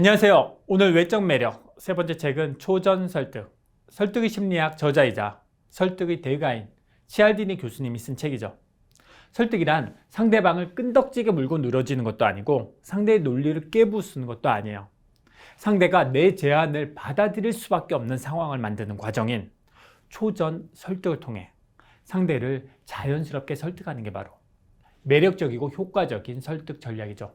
안녕하세요. 오늘 외적 매력 세 번째 책은 초전 설득. 설득의 심리학 저자이자 설득의 대가인 치알디니 교수님이 쓴 책이죠. 설득이란 상대방을 끈덕지게 물고 늘어지는 것도 아니고 상대의 논리를 깨부수는 것도 아니에요. 상대가 내 제안을 받아들일 수밖에 없는 상황을 만드는 과정인 초전 설득을 통해 상대를 자연스럽게 설득하는 게 바로 매력적이고 효과적인 설득 전략이죠.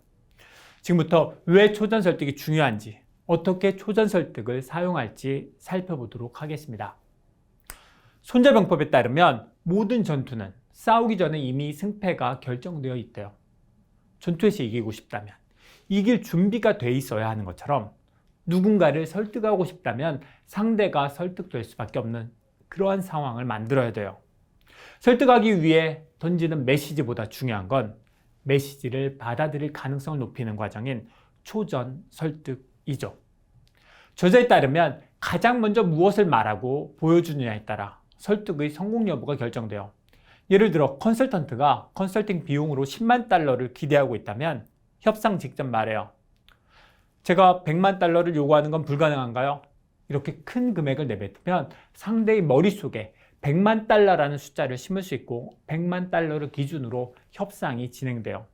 지금부터 왜 초전 설득이 중요한지, 어떻게 초전 설득을 사용할지 살펴보도록 하겠습니다. 손자병법에 따르면 모든 전투는 싸우기 전에 이미 승패가 결정되어 있대요. 전투에서 이기고 싶다면 이길 준비가 돼 있어야 하는 것처럼 누군가를 설득하고 싶다면 상대가 설득될 수밖에 없는 그러한 상황을 만들어야 돼요. 설득하기 위해 던지는 메시지보다 중요한 건 메시지를 받아들일 가능성을 높이는 과정인 초전 설득이죠. 저자에 따르면 가장 먼저 무엇을 말하고 보여주느냐에 따라 설득의 성공 여부가 결정돼요. 예를 들어 컨설턴트가 컨설팅 비용으로 10만 달러를 기대하고 있다면 협상 직전 말해요. 제가 100만 달러를 요구하는 건 불가능한가요? 이렇게 큰 금액을 내뱉으면 상대의 머릿속에 100만 달러라는 숫자를 심을 수 있고 100만 달러를 기준으로 협상이 진행돼요.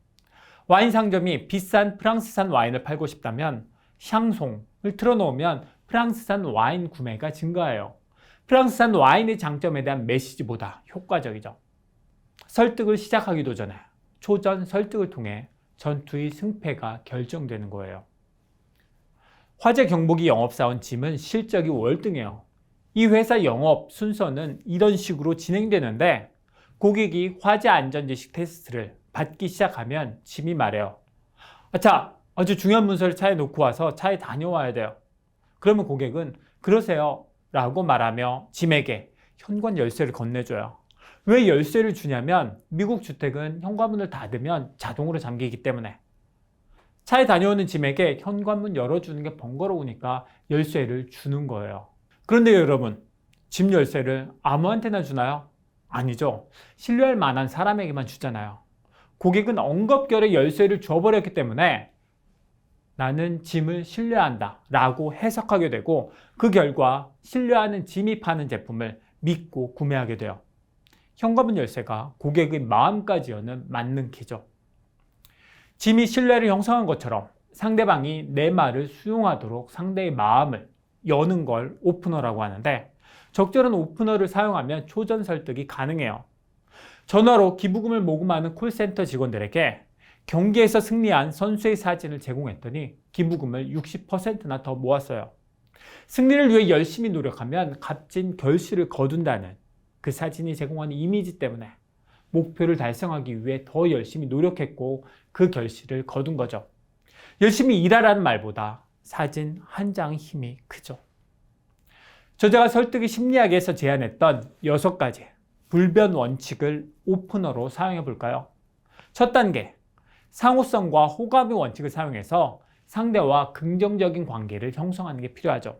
와인 상점이 비싼 프랑스산 와인을 팔고 싶다면 샹송을 틀어놓으면 프랑스산 와인 구매가 증가해요. 프랑스산 와인의 장점에 대한 메시지보다 효과적이죠. 설득을 시작하기도 전에 초전 설득을 통해 전투의 승패가 결정되는 거예요. 화재 경보기 영업사원 짐은 실적이 월등해요. 이 회사 영업 순서는 이런 식으로 진행되는데 고객이 화재 안전지식 테스트를 받기 시작하면 짐이 말해요. 아, 자, 아주 중요한 문서를 차에 놓고 와서 차에 다녀와야 돼요. 그러면 고객은 그러세요. 라고 말하며 짐에게 현관 열쇠를 건네줘요. 왜 열쇠를 주냐면 미국 주택은 현관문을 닫으면 자동으로 잠기기 때문에 차에 다녀오는 짐에게 현관문 열어주는 게 번거로우니까 열쇠를 주는 거예요. 그런데 여러분, 집 열쇠를 아무한테나 주나요? 아니죠. 신뢰할 만한 사람에게만 주잖아요. 고객은 엉겁결에 열쇠를 줘버렸기 때문에 나는 짐을 신뢰한다 라고 해석하게 되고 그 결과 신뢰하는 짐이 파는 제품을 믿고 구매하게 돼요. 현관문 열쇠가 고객의 마음까지 여는 맞는 키죠. 짐이 신뢰를 형성한 것처럼 상대방이 내 말을 수용하도록 상대의 마음을 여는 걸 오프너라고 하는데 적절한 오프너를 사용하면 초전 설득이 가능해요. 전화로 기부금을 모금하는 콜센터 직원들에게 경기에서 승리한 선수의 사진을 제공했더니 기부금을 60%나 더 모았어요. 승리를 위해 열심히 노력하면 값진 결실을 거둔다는 그 사진이 제공하는 이미지 때문에 목표를 달성하기 위해 더 열심히 노력했고 그 결실을 거둔 거죠. 열심히 일하라는 말보다 사진 한 장의 힘이 크죠. 저자가 설득의 심리학에서 제안했던 여섯 가지 불변 원칙을 오프너로 사용해 볼까요? 첫 단계, 상호성과 호감의 원칙을 사용해서 상대와 긍정적인 관계를 형성하는 게 필요하죠.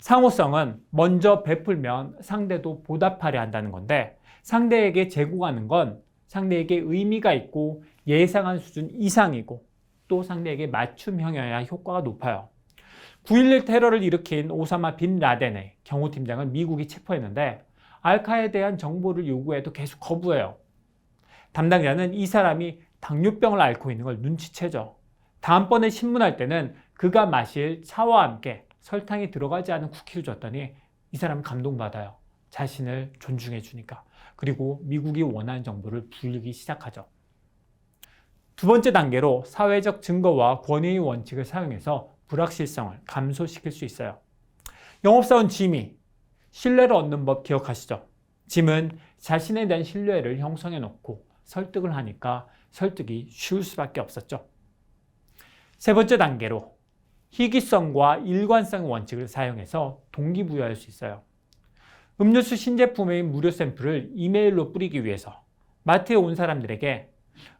상호성은 먼저 베풀면 상대도 보답하려 한다는 건데 상대에게 제공하는 건 상대에게 의미가 있고 예상한 수준 이상이고 또 상대에게 맞춤형이어야 효과가 높아요. 9.11 테러를 일으킨 오사마 빈 라덴의 경호팀장을 미국이 체포했는데 알카에 대한 정보를 요구해도 계속 거부해요. 담당자는 이 사람이 당뇨병을 앓고 있는 걸 눈치채죠. 다음번에 신문할 때는 그가 마실 차와 함께 설탕이 들어가지 않은 쿠키를 줬더니 이 사람은 감동받아요. 자신을 존중해 주니까. 그리고 미국이 원하는 정보를 불리기 시작하죠. 두 번째 단계로 사회적 증거와 권위의 원칙을 사용해서 불확실성을 감소시킬 수 있어요. 영업사원 짐이 신뢰를 얻는 법 기억하시죠? 짐은 자신에 대한 신뢰를 형성해 놓고 설득을 하니까 설득이 쉬울 수밖에 없었죠. 세 번째 단계로 희귀성과 일관성 원칙을 사용해서 동기부여할 수 있어요. 음료수 신제품의 무료 샘플을 이메일로 뿌리기 위해서 마트에 온 사람들에게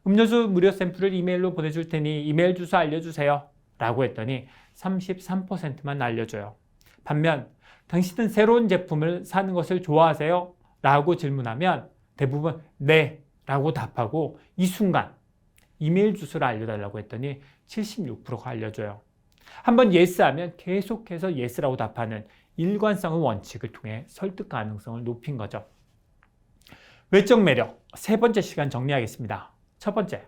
음료수 무료 샘플을 이메일로 보내줄 테니 이메일 주소 알려주세요. 라고 했더니 33%만 알려줘요. 반면 당신은 새로운 제품을 사는 것을 좋아하세요? 라고 질문하면 대부분 네 라고 답하고 이 순간 이메일 주소를 알려달라고 했더니 76%가 알려줘요. 한번 예스 하면 계속해서 예스라고 답하는 일관성의 원칙을 통해 설득 가능성을 높인 거죠. 외적 매력 세 번째 시간 정리하겠습니다. 첫 번째,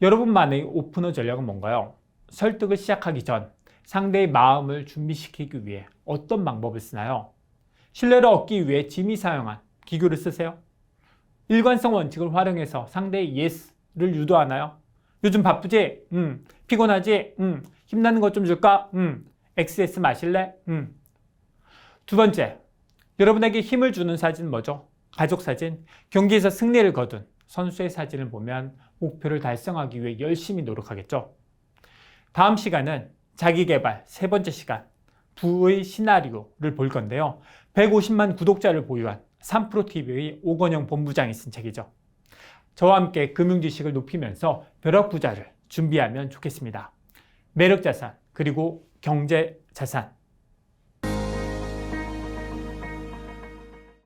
여러분만의 오프너 전략은 뭔가요? 설득을 시작하기 전 상대의 마음을 준비시키기 위해 어떤 방법을 쓰나요? 신뢰를 얻기 위해 짐이 사용한 기교를 쓰세요? 일관성 원칙을 활용해서 상대의 예스를 유도하나요? 요즘 바쁘지? 음. 피곤하지? 음. 힘나는 것 좀 줄까? 음. XS 마실래? 음. 두 번째, 여러분에게 힘을 주는 사진은 뭐죠? 가족 사진. 경기에서 승리를 거둔 선수의 사진을 보면 목표를 달성하기 위해 열심히 노력하겠죠. 다음 시간은 자기개발 세 번째 시간 부의 시나리오를 볼 건데요. 150만 구독자를 보유한 3프로TV의 오건영 본부장이 쓴 책이죠. 저와 함께 금융 지식을 높이면서 벼락 부자를 준비하면 좋겠습니다. 매력 자산 그리고 경제 자산